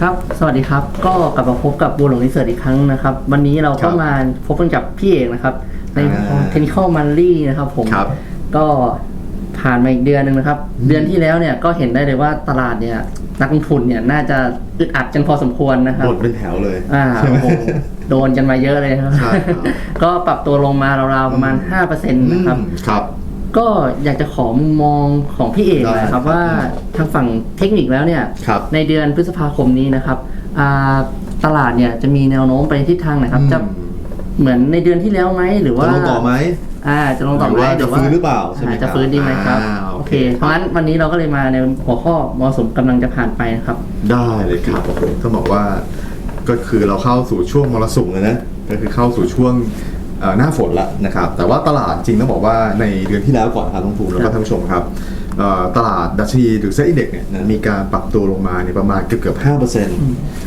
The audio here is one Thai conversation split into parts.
ครับ สวัสดีครับ ก็กลับมาพบกับบัวหลงรีเสิร์ชอีกครั้งนะครับ วันนี้เราครัก็บมาพบกันกับพี่เอกนะครับ ในอ่าเทคนิคอลมันลี่นะครับผมครับก็ผ่านมาอีกเดือนหนึ่งนะครับ เดือนที่แล้วเนี่ยก็เห็นได้เลยว่าตลาดเนี่ยนักลงทุนเนี่ยน่าจะอึดอัดกันพอสมควรนะครับบทเป็นแถวเลยอ่าใช่ไหมโอ้โหโดนกันมาเยอะเลยครับใช่ครับ ก็ปรับตัวลงมาราวๆประมาณ5%นะครับอืมครับ ก็อยากจะขอมุมมองของพี่เอกหน่อยครับได้ครับ ว่าทางฝั่งเทคนิคแล้วเนี่ยครับในเดือนพฤษภาคมนี้นะครับอ่าตลาดเนี่ยจะมีแนวโน้มไปทิศทางไหนครับอืมจะเหมือนในเดือนที่แล้วไหมหรือว่าจะลงต่อไหมอ่าจะลงต่อไหมหรือว่าจะฟื้นหรือเปล่าใช่ไหมอ่ครับจะฟื้นดีไหมครับอ่าโอโอเคเค เพราะงั้นวันนี้เราก็เลยมาในหัวข้อมรสุมกำลังจะผ่านไปนะครับ ได้เลยครับต้องบอกว่าก็คือเราเข้าสู่ช่วงมรสุมเลยนะก็คือเข้าสู่ช่วงเอ่อ หน้าฝนแล้วนะครับแต่ว่าตลาดจริงต้องบอกว่าในเดือนที่แล้วก่อนครับน้องภูมิแล้วครัก็บท่านผู้ชมครับเอ่อตลาดดัชนีหรือเซ็นดีเด็กเนี่ยนะมีการปรับตัวลงมาเนี่ยประมาณเกือบเกือบห้าเปอร์เซ็นต์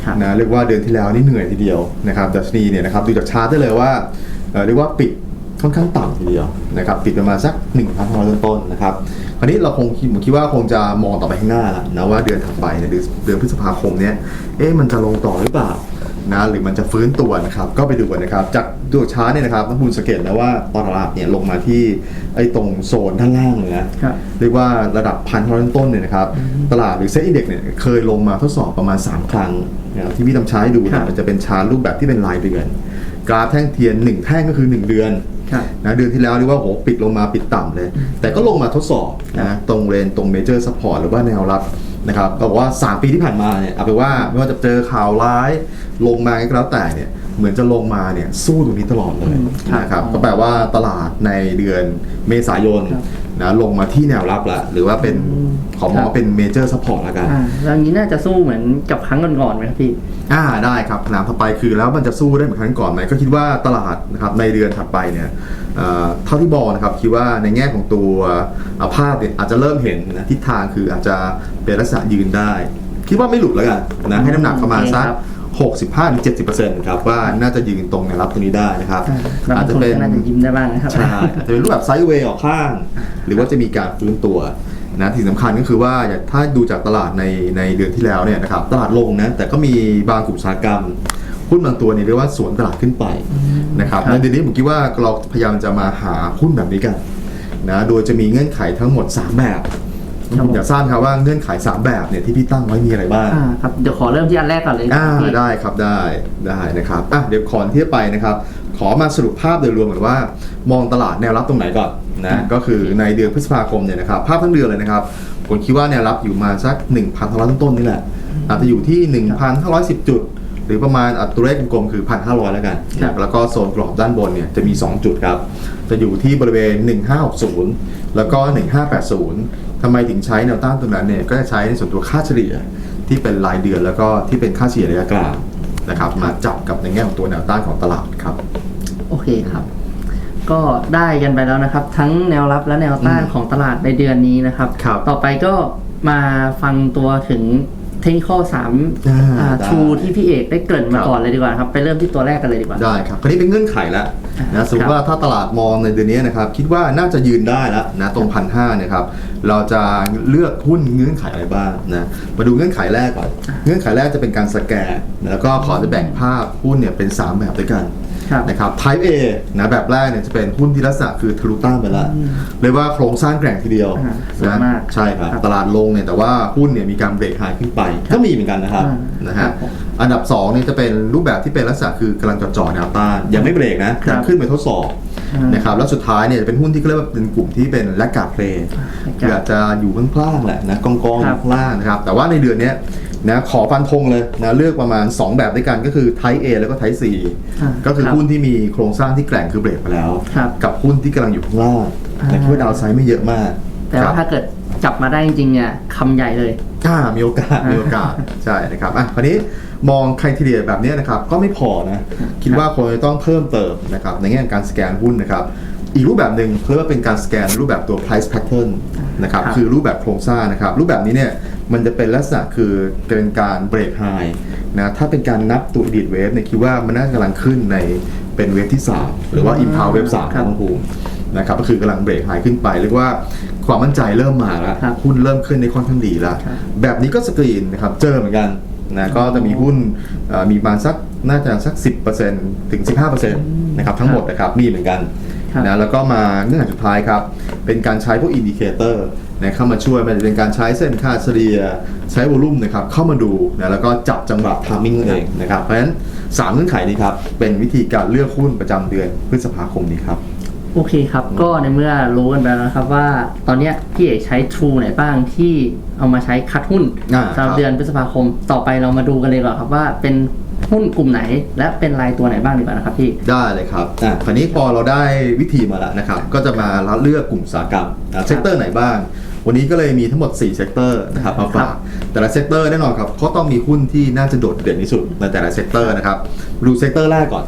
ครับนะเรียกว่าเดือนที่แล้วนี่เหนื่อยทีเดียวนะครับดัชนีเนี่ยนะครับดูจากชาร์ตได้เลยว่าเอ่อเรียกว่าปิดค่อนข้างต่ำทีเดียวนะครับปิดประมาณสัก1 5 0 0ต้นๆนะครับคราวนี้เราคงคิดผมคิดว่าคงจะมองต่อไปข้างหน้าแล้วนะว่าเดือนถัดไปเนี่ยเดือนเดือนพฤษภาคมเนี่ยเอ๊ะมันจะลงต่อหรือเปล่า นะหรือมันจะฟื้นตัวนะครับก็ไปดูกันนะครับจากดูชาร์ตเนี่ยนะครับนักบุญสังเกตนะว่าตลาดเนี่ยลงมาที่ไอ้ตรงโซนด้านล่างเลยนะครับเรียกว่าระดับพันทอนต้นๆเนี่ยนะครับตลาดหรือเซ็นอินเด็กเนี่ยเคยลงมาทดสอบประมาณ 3 ครั้งนะครับที่พี่ทำใช้ดูครัเนี่ยบมันจะเป็นชาร์ตรูปแบบที่เป็นรายเดือน กราฟแท่งเทียน 1 แท่งก็คือ 1 เดือนครับนะเดือนที่แล้วเรียกว่าโหปิดลงมาปิดต่ำเลย แต่ก็ลงมาทดสอบนะตรงเรนตรงเมเจอร์ซัพพอร์ตหรือว่าแนวรับ นะครับก็บอกว่า 3 ปีที่ผ่านมาเนี่ยเอาไปนว่าไม่ว่าจะเจอข่าวร้าย ลงมาก็แล้วแต่เนี่ยเหมือนจะลงมาเนี่ยสู้ตรงนี้ตลอดเลยอืมครับนะครับก็แปลว่าตลาดในเดือนเมษายนครับนะลงมาที่แนวรับละหรือว่าเป็นอืมขอมองครับว่าเป็นเมเจอร์ซัพพอร์ตละกันอ่าแล้วอย่างนี้น่าจะสู้เหมือนกับครั้งก่อนๆไหมครับพี่ อ่าได้ครับคำถามถัดไปคือแล้วมันจะสู้ได้เหมือนครั้งก่อนไหมก็คิดว่าตลาดนะครับในเดือนถัดไปเนี่ยเอ่อเท่าที่บอกนะครับคิดว่าในแง่ของตัวเอ่อภาพเนี่ยอาจจะเริ่มเห็นนะทิศทางคืออาจจะ เป็นลักษณะยืนได้ คิดว่าไม่หลุดแล้วกันนะให้น้ำหนักประมาณสักโอเคครับ65ถึง70%ครับว่าน่าจะยืนตรงแนวรับตรงนี้ได้นะครับอ่านักลอาจงจะทุนเป็นก็น่าจะยิ้มได้บ้างนะครับ ใช่อาจจะเป็นรูปแบบไซด์เวย์ออกข้าง หรือว่าจะมีการฟื้นตัวนะที่สำคัญก็คือว่าอย่างถ้าดูจากตลาดในในเดือนที่แล้วเนี่ยนะครับตลาดลงนะแต่ก็มีบางกลุ่มอุตสาหกรรมหุ้นบางตัวเนี่ยเรียกว่าสวนตลาดขึ้นไปนะครับครับในเดือนนี้ผมคิดว่าเราพยายามจะมาหาหุ้นแบบนี้กันนะโดยจะมีเงื่อนไขทั้งหมด 3 แบบครับผม อยากทราบครับว่าเงื่อนไข 3 แบบเนี่ยที่พี่ตั้งไว้มีอะไรบ้างอ่าครับเดี๋ยวขอเริ่มที่อันแรกก่อนเลยอ่าพี่ได้ครับได้ได้นะครับอะเดี๋ยวขอที่ไปนะครับ ขอมาสรุปภาพโดยรวมก่อนว่า มองตลาดแนวรับตรงไหนก่อนนะก็คือในเดือนพฤษภาคมเนี่ยนะครับภาพทั้งเดือนเลยนะครับผมคิดว่าแนวรับอยู่มาสัก1,000ทร้อยต้นๆนี่แหละอาจจะอยู่ที่ 1,510 จุด หรือประมาณอัตราเลขกลมๆคือ 1,500 แล้วกันครับแล้วก็โซนกรอบด้านบนเนี่ยจะมี 2 จุดครับ จะอยู่ที่บริเวณ 1560 แล้วก็ 1580 ทำไมถึงใช้แนวต้านตรงนั้นเนี่ยก็จะใช้ในส่วนตัวค่าเฉลี่ยที่เป็นรายเดือนแล้วก็ที่เป็นค่าเฉลี่ยระยะกลางนะครับ มาจับกับในแง่ของตัวแนวต้านของตลาดครับ โอเคครับ ก็ได้กันไปแล้วนะครับ ทั้งแนวรับและแนวต้านอืมของตลาดในเดือนนี้นะครับครับต่อไปก็มาฟังตัวถึงเทคนิคสามอ่าได้ ทูที่พี่เอกได้เกริ่นมาครับก่อนเลยดีกว่าครับ ไปเริ่มที่ตัวแรกกันเลยดีกว่า ได้ครับคราวนี้เป็นเงื่อนไขแล้วครันะบสมมติว่าถ้าตลาดมองในเดือนนี้นะครับคิดว่าน่าจะยืนได้แล้วนะตรงพันห้าเนี่ยครับเราจะเลือกหุ้นเงื่อนไขอะไรบ้างนะมาดูเงื่อนไขแรกก่อนเงื่อนไขแรกจะเป็นการสแกน แล้วก็ขอจะแบ่งภาพหุ้นเนี่ยเป็น 3 แบบด้วยกัน ครับ นะครับ Type A นะแบบแรกเนี่ยจะเป็นหุ้นที่ลักษณะคือทะลุต้านไปแล้วเรียกว่าโครงสร้างแกร่งทีเดียวอ่าสวยนะมากใช่ครับ ครับตลาดลงเนี่ยแต่ว่าหุ้นเนี่ยมีการเบรกไฮขึ้นไป ก็มีเหมือนกันนะครับอ่านะครัฮะบผมอันดับ2นี่จะเป็นรูปแบบที่เป็นลักษณะคือกำลังจะจ่อแนวต้านยังไม่เบรกนะครับยังขึ้นไปทดสอบอ่านนะครับแล้วสุดท้ายเนี่ยจะเป็นหุ้นที่เขาเรียกว่าเป็นกลุ่มที่เป็นแลกกาเพลย์คืออาจจะอยู่ข้างล่างแหละนะกองกองๆอครัยู่บข้างล่างนะครับแต่ว่าในเดือนเนี้ย นะขอฟันธงเลยนะเลือกประมาณ 2 แบบด้วยกันก็คือ Type A แล้วก็ Type C อ่าก็คือครับหุ้นที่มีโครงสร้างที่แกร่งคือเบรกไปแล้ว ครับกับหุ้นที่กำลังอยู่ข้างล่างอ่า แต่คิดว่าดาวไซด์ไม่เยอะมากแต่คว่ารับถ้าเกิดจับมาได้จริงๆเนี่ยคำใหญ่เลยอ่ามีโอกาสอ่ามี มีโอกาสใช่นะครับอะคราวนี้มองใครทีเดียแบบเนี้ยนะครับก็ไม่พอนะคิดว่าคงจะต้องเพิ่มเติมนะครับในแง่ของการสแกนหุ้นนะครับอีกรูปแบบหนึ่งเรียกว่าเป็นการสแกนรูปแบบตัว price pattern นะครับครับ คือรูปแบบโครงสร้างนะครับรูปแบบนี้เนี่ย มันจะเป็นลักษณะคือเป็นการเบรกไฮนะถ้าเป็นการนับตัวดีดเวฟเนี่ยคิดว่ามันน่าจะกำลังขึ้นในเป็นเวฟที่ 3 หรือว่า impulse wave 3ครับน้องภูมินะครับก็คือกำลังเบรกไฮขึ้นไปเรียกว่าความมั่นใจเริ่มมาแล้วครับหุ้นเริ่มขึ้นได้ค่อนข้างดีแล้วครับแบบนี้ก็สกรีนนะครับเจอเหมือนกันนะก็จะมีหุ้นเอ่อมีประมาณสักน่าจะสัก 10%ถึง 15%นะครับทั้งหมดนะครับมีเหมือนกันครับ นะแล้วก็มาเงื่อนไขสุดท้ายครับ เป็นการใช้พวกอินดิเคเตอร์นะเข้ามาช่วยไมันจะเป็นการใช้เส้นค่าเฉลี่ยใช้วอลุ่มนะครับเข้ามาดูนะแล้วก็จับจังหวะทามมิ่งเองนะครับเพราะฉะนั้นสามเงื่อนไขนี้ครับเป็นวิธีการเลือกหุ้นประจำเดือนพฤษภาคมนี้ครับโอเคครับ ก็ในเมื่อรู้กันไปแล้วนะครับว่าตอนเนี้ยพี่เอกใช้ True ไหนบ้างที่เอามาใช้คัดหุ้นอ่าสำหรับครับเดือนพฤษภาคม ต่อไปเรามาดูกันเลยดีกว่อนครับว่าเป็น หุ้นกลุ่มไหน และเป็นรายตัวไหนบ้างดีกว่านะครับพี่ ได้เลยครับอะคราวนี้พอเราได้วิธีมาแล้วนะครับ ก็จะมาเลือกกลุ่มอุตสาหกรรมนะเซกเตอร์ไหนบ้าง วันนี้ก็เลยมีทั้งหมด 4 เซกเตอร์นะครับมาฝาก แต่ละเซกเตอร์แน่นอนครับเขาต้องมีหุ้นที่น่าจะโดดเด่นที่สุดในแต่ละเซกเตอร์นะครับ ดูเซกเตอร์แรกก่อน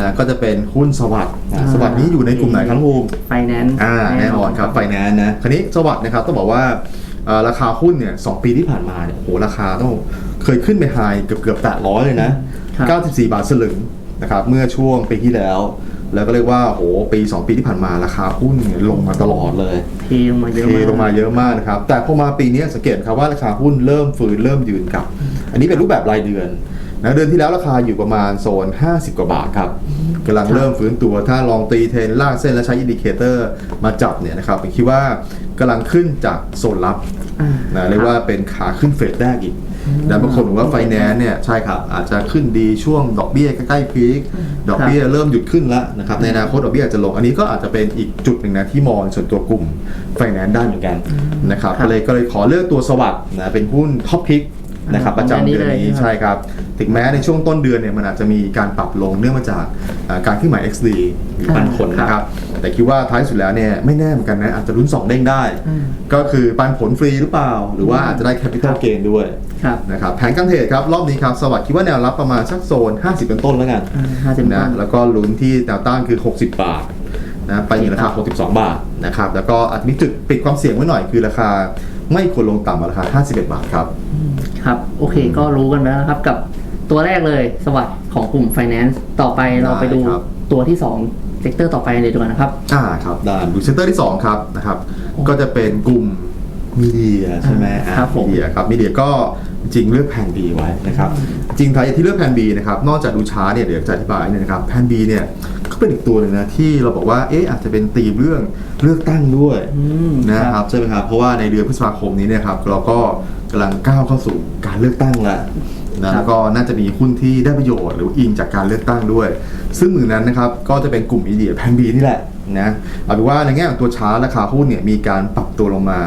นะก็จะเป็นหุ้นสวัสด์นะอ่าสวัสด์นี้อยู่ในกลุ่มไหนครับภูมิไฟแนนซ์อ่าแน่นอนครับไฟแนนซ์นะ คราวนี้สวัสด์นะครับต้องบอกว่าเอ่อราคาหุ้นเนี่ยสองปีที่ผ่านมาเนี่ยโหราคาต้อง เคยขึ้นไปไฮเกือบเกือบแตะร้อยเลยนะครับ94 บาทสลึงนะครับเมื่อช่วงปีที่แล้ว แล้วก็เรียกว่าโหปี 2 ปีที่ผ่านมาราคาหุ้นเนี่ยลงมาตลอดเลยเทลงมาเยอะเทมากลงมาเยอะมากนะครับแต่พอมาปีนี้สังเกตครับว่าราคาหุ้นเริ่มฟื้นเริ่มยืนกลับ อันนี้เป็นรูปแบบรายเดือน นะเดือนที่แล้วราคาอยู่ประมาณโซน 50 กว่าบาทครับกำลังเริ่มฟื้นตัวถ้าลองตีเทรนลากเส้นและใช้อินดิเคเตอร์มาจับเนี่ยนะครับผมคิดว่ากำลังขึ้นจากโซนรับอ่านะเรียกว่าเป็นขาขึ้นเฟสแรกอีกนะบางคนบอกว่าไฟแนนซ์เนี่ยใช่ครับอาจจะขึ้นดีช่วงดอกเบี้ยใกล้ๆพีคดอกเบี้ยเริ่มหยุดขึ้นแล้วนะครับในอนาคตดอกเบี้ยอาจจะลงอันนี้ก็อาจจะเป็นอีกจุดหนึ่งนะที่มองส่วนตัวกลุ่มไฟแนนซ์ได้เหมือนกันนะครับครับก็เลยก็เลยขอเลือกตัวสวัสด์นะเป็นหุ้นท็อปพิกนะครับอ่าประจำเดือนของเดือนนี้นี้เลยใช่ครับ ถึงแม้ในช่วงต้นเดือนเนี่ยมันอาจจะมีการปรับลงเนื่องมาจากอ่าการขึ้นหมาย XD หรือปันผลนะครับ แต่คิดว่าท้ายสุดแล้วเนี่ยไม่แน่เหมือนกันนะอาจจะลุ้นสองเด้งได้อืมก็คือปันผลฟรีหรือเปล่า หรือว่าอาจจะได้แคปิตอลเกนด้วยครับนะครับแผนการเทรดครับ รอบนี้ครับ สวัสดิ์คิดว่าแนวรับประมาณสักโซน 50 เป็นต้นแล้วกันห้าสิบนะต้นแล้วก็ลุ้นที่แนวต้านคือ 60 บาทนะไปถึงราคา 62 บาทนะครับแล้วก็อาจจะมีจุดปิดความเสี่ยงไว้หน่อยคือราคาไม่ควรลงต่ำกว่าราคา 51 บาทครับครับ โอเค ก็รู้กันไปแล้วนะครับกับ ตัวแรกเลยสวัสด์ของกลุ่ม Finance ต่อไปเราไปดูได้ครับ ตัวที่2เซกเตอร์ต่อไปเลยดีกว่านะครับ อ่าครับได้ดูเซนเตอร์ที่ 2 ครับนะครับ ก็จะเป็นกลุ่มมีเดียใช่ไหมอ่าครับผม มีเดียครับมีเดียก็จริงเลือกแผน B ไว้นะครับจริงใครที่เลือกแผน B นะครับนอกจากดูชาร์ตเนี่ยเดี๋ยวจะอธิบายเนี่ยนะครับแผน B เนี่ยก็เป็นอีกตัวหนึ่งนะที่เราบอกว่าเอ๊ะอาจจะเป็นตีมเรื่องเลือกตั้งด้วยอืมนะครับใช่ไหมครับเพราะว่าในเดือนพฤษภาคมนี้เนี่ยครับเราก็กำลังก้าวเข้าสู่การเลือกตั้งแล้ว นะแล้วก็น่าจะมีหุ้นที่ได้ประโยชน์หรืออิงจากการเลือกตั้งด้วย ซึ่งหนึ่งนั้นนะครับก็จะเป็นกลุ่มมีเดียแพนบีนี่แหละนะเอาเป็นว่าในแง่ของตัวชาร์ตราคาหุ้นเนี่ยมีการปรับตัวลงมา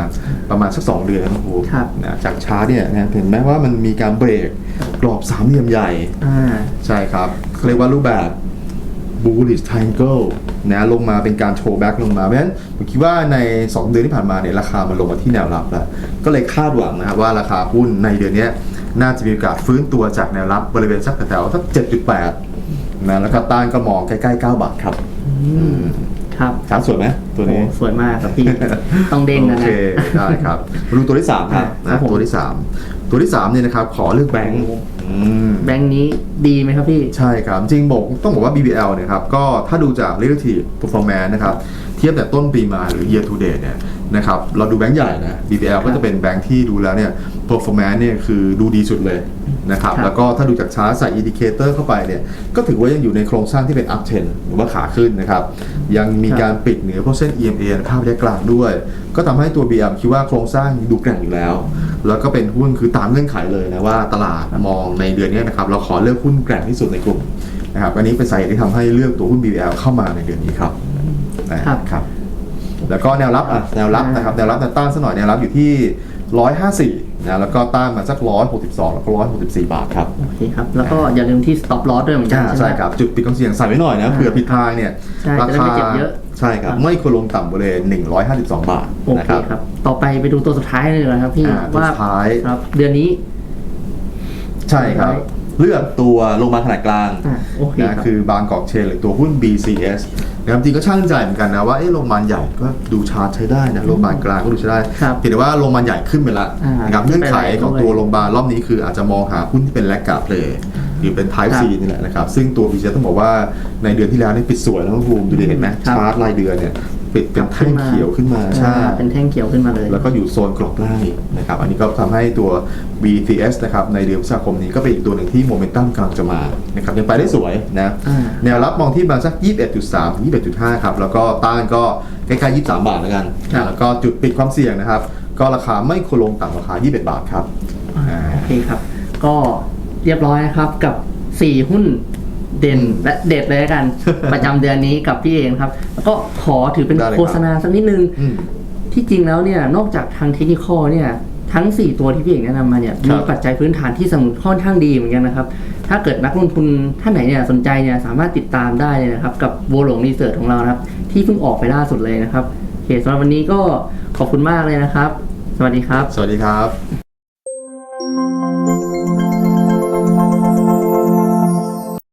ประมาณสัก2เดือนนะครับผมครับนะจากชาร์ตเนี่ยนะเห็นไหมว่ามันมีการเบรกกรอบสามเหลี่ยมใหญ่อ่าใช่ครับเขาเรียกว่ารูปแบบ bullish triangle นะลงมาเป็นการโชว์แบ็กลงมา เพราะฉะนั้นผมคิดว่าใน 2 เดือนที่ผ่านมาเนี่ยราคามันลงมาที่แนวรับแล้ว ก็เลยคาดหวังนะครับว่าราคาหุ้นในเดือนเนี้ย น่าจะมีโอกาสฟื้นตัวจากแนวรับบริเวณสักแถวๆสัก7.8นะแล้วก็ต้านก็มองใกล้ๆ 9 บาทครับอืมครับครับสวยไหมตัวนี้โอ้สวยมากครับพี่ต้องเด้งนะโอนะเคได้ครับมาดูตัวที่3ครับครันะบผมตัวที่3ตัวที่3เนี่ยนะครับขอเลือกแบงค์อืมแบงค์นี้ดีไหมครับพี่ใช่ครับจริงบอกต้องบอกว่า BBL เนี่ยครับก็ถ้าดูจาก relative performance นะครับเทียบแต่ต้นปีมาหรือ year to date เนี่ย นะครับเราดูแบงก์ใหญ่นะ BBL ก็จะเป็นแบงก์ที่ดูแล้วเนี่ย performance เนี่ยคือดูดีสุดเลยนะครับครับแล้วก็ถ้าดูจากชาร์ตใส่ indicator เข้าไปเนี่ยก็ถือว่ายังอยู่ในโครงสร้างที่เป็น up trend หรือว่าขาขึ้นนะครับยังมีการปิดเหนือพวกเส้น EMA ภาพระยะกลางด้วย ก็ทำให้ตัว BM คิดว่าโครงสร้างดูแกร่งอยู่แล้ว แล้วก็เป็นหุ้นคือตามเงื่อนไขเลยนะว่าตลาดมองในเดือนนี้นะครับเราขอเลือกหุ้นแกร่งที่สุดในกลุ่มนะครับอันนี้เป็นสาเหตุที่ทำให้เลือกตัวหุ้น BBL เข้ามาในเดือนนี้ครับนะครับครับ แล้วก็แนวรับอะแนวรับนะครับแนวรับแนวต้านสักหน่อยแนวรับอยู่ที่ 154นะแล้วก็ต้านมาสัก 162 แล้วก็ 164 บาทครับโอเคครับ แล้วก็อย่าลืมที่ stop loss ด้วยเหมือนกัอ่าใช่ใช่ไหมครับ จุดปิดความเสี่ยงใส่ไว้หน่อยนะอ่าเผื่อผิดทางเนี่ยใช่ราจะได้คาไม่เจ็บเยอะใช่ครับครับ ไม่ควรลงต่ำบริเวณ152 บาทโอนะเคครับครับต่อไปไปดูตัวสุดท้ายเลยนะครับพี่อ่าตัวว่าสุดท้ายครับเดือนนี้ ใช่ครับ เลือกตัวโรงพยาบาลขนาดกลางอ่าโอเคนะครับคือบางกอกเชนหรือตัวหุ้น BCS นะครับจริงก็ช่างใจเหมือนกันนะว่าเอ๊ะโรงพยาบาลใหญ่ก็ดูชาร์ตใช้ได้นะโรงพยาบาลกลางก็ดูใช้ได้ครับเพียงแต่ว่าโรงพยาบาลใหญ่ขึ้นไปละอ่านะครับขึ้เงื่นอนไปไขแล้วของด้วยตัวโรงพยาบาลรอบนี้คืออาจจะมองหาหุ้นที่เป็นแลกกาเพลย์ หรือเป็น Type ค C รับนี่แหละนะครับ ซึ่งตัว BCS ต้องบอกว่าในเดือนที่แล้วนี่ปิดสวยนะคุณภูมิดูดิเห็นไหมครับชาร์ตรายเดือนเนี่ยปิดเป็นขึ้แท่นงมาเขียวขึ้นมาใช่อ่าเป็นแท่งเขียวขึ้นมาเลย แล้วก็อยู่โซนกรอบล่างอีกนะครับ อันนี้ก็ทำให้ตัว BTS นะครับในเดือนพฤษภาคมนี้ก็เป็นอีกตัวหนึ่งที่โมเมนตัมกำลังจะมานะครับยังไปได้สวยนะอ่าแนวรับมองที่ประมาณสัก 21.3ถึง21.5 ครับ แล้วก็ต้านก็ใกล้ๆ 23 บาทแล้วกันครับแล้วก็จุดปิดความเสี่ยงนะครับ ก็ราคาไม่ควรลงต่ำราคา 21 บาทครับอ่าโอเคครับ ก็ เรียบร้อยนะครับกับ 4 หุ้นเด่นและเด็ดเลยละกัน ประจำเดือนนี้กับพี่เองครับ แล้วก็ขอถือเป็นได้เลยครับ โฆษณาสักนิดนึง อืม ที่จริงแล้วเนี่ยนอกจากทางเทคนิคอเนี่ยทั้ง 4 ตัวที่พี่เอกแนะนำมาเนี่ยครัมีบ ปัจจัยพื้นฐานที่สมค่อนข้างดีเหมือนกันนะครับ ถ้าเกิดนักลงทุนท่านไหนเนี่ยสนใจเนี่ยสามารถติดตามได้เลยนะครับ กับโวหลงรีเสิร์ชของเรานะครับ ที่เพิ่งออกไปล่าสุดเลยนะครับโอเคสำหรับวันนี้ก็ขอบคุณมากเลยนะครับ สวัสดีครับ สวัสดีครับ